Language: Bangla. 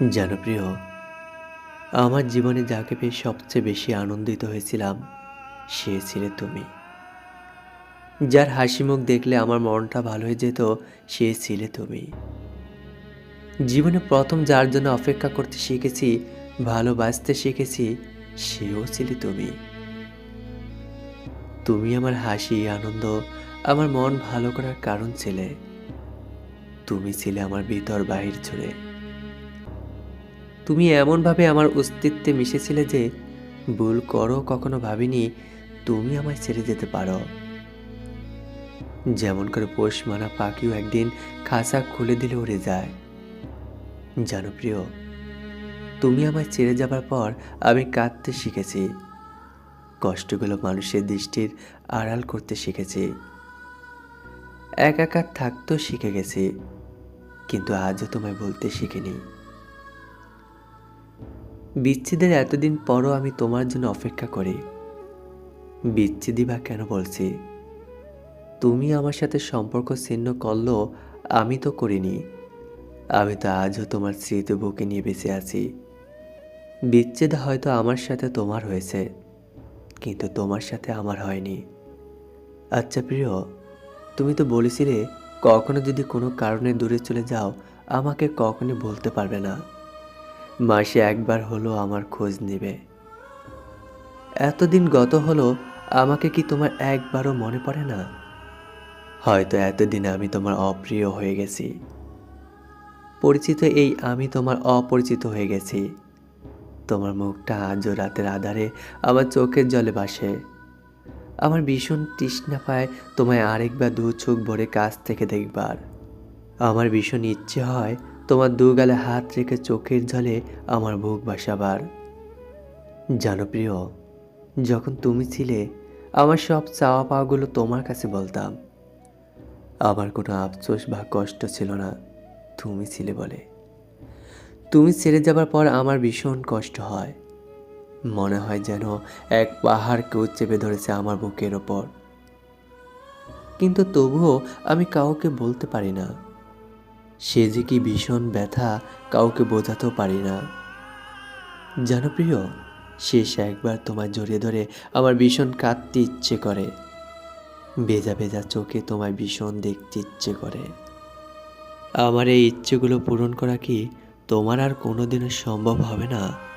জানো প্রিয় আমার জীবনে যাকে পেয়ে সবচেয়ে বেশি আনন্দিত হয়েছিলাম, সে ছিলে তুমি। যার হাসি মুখ দেখলে আমার মনটা ভালো হয়ে যেত, সে ছিলে তুমি। জীবনে প্রথম যার জন্য অপেক্ষা করতে শিখেছি, ভালোবাসতে শিখেছি, সেও ছিলে তুমি। তুমি আমার হাসি, আনন্দ, আমার মন ভালো করার কারণ ছিলে। তুমি ছিলে আমার ভিতর বাহির জুড়ে তুমি এমনভাবে আমার অস্তিত্বে মিশেছিলে যে ভুল করো কখনো ভাবিনি তুমি আমায় ছেড়ে যেতে পারো। যেমন করে পোষ মানা পাখিও একদিন খাঁচা খুলে দিলে উড়ে যায়। জানো প্রিয়, তুমি আমায় ছেড়ে যাবার পর আমি কাঁদতে শিখেছি। কষ্টগুলো মানুষের দৃষ্টির আড়াল করতে শিখেছি। একাকার থাকতেও শিখে গেছি, কিন্তু আজও তোমায় বলতে শিখিনি। বিচ্ছেদের এতদিন পরও আমি তোমার জন্য অপেক্ষা করি। বিচ্ছেদই বা কেন বলছি? তুমি আমার সাথে সম্পর্ক ছিন্ন করল আমি তো করিনি। আমি তো আজও তোমার স্মৃতি বুকে নিয়ে বেঁচে আছি। বিচ্ছেদ হয়তো আমার সাথে তোমার হয়েছে, কিন্তু তোমার সাথে আমার হয়নি। আচ্ছা প্রিয়, তুমি তো বলেছিলে কখনো যদি কোনো কারণে দূরে চলে যাও, আমাকে কখনই বলতে পারবে না। মাসে একবার হলো আমার খোঁজ নেবে। এতদিন গত হলো, আমাকে কি তোমার একবারও মনে পড়ে না? হয়তো এতদিন আমি তোমার অপ্রিয় হয়ে গেছি। পরিচিত এই আমি তোমার অপরিচিত হয়ে গেছি। তোমার মুখটা আজও রাতের আধারে আমার চোখের জলে ভাসে। আমার ভীষণ তৃষ্ণা পায় তোমায় আরেকবার দু চোখ ভরে কাছ থেকে দেখবার। আমার ভীষণ ইচ্ছে হয় তোমার দু গালে হাত রেখে চোখের জলে আমার বুক বাসাবার জানো প্রিয়, যখন তুমি ছিলে, আমার সব চাওয়া পাওয়াগুলো তোমার কাছে বলতাম। আমার কোনো আফসোস বা কষ্ট ছিল না, তুমি ছিলে বলে। তুমি ছেড়ে যাবার পর আমার ভীষণ কষ্ট হয়। মনে হয় যেন এক পাহাড় কেউ চেপে ধরেছে আমার বুকের ওপর। কিন্তু তবুও আমি কাউকে বলতে পারি না। সে যে কি ভীষণ ব্যথা কাউকে বোঝাতেও পারি না। জানো প্রিয় শেষ একবার তোমায় জড়িয়ে ধরে আমার ভীষণ কাঁদতে ইচ্ছে করে। ভেজা ভেজা চোখে তোমায় ভীষণ দেখতে ইচ্ছে করে। আমার এই ইচ্ছেগুলো পূরণ করা কি তোমার আর কোনোদিনও সম্ভব হবে না?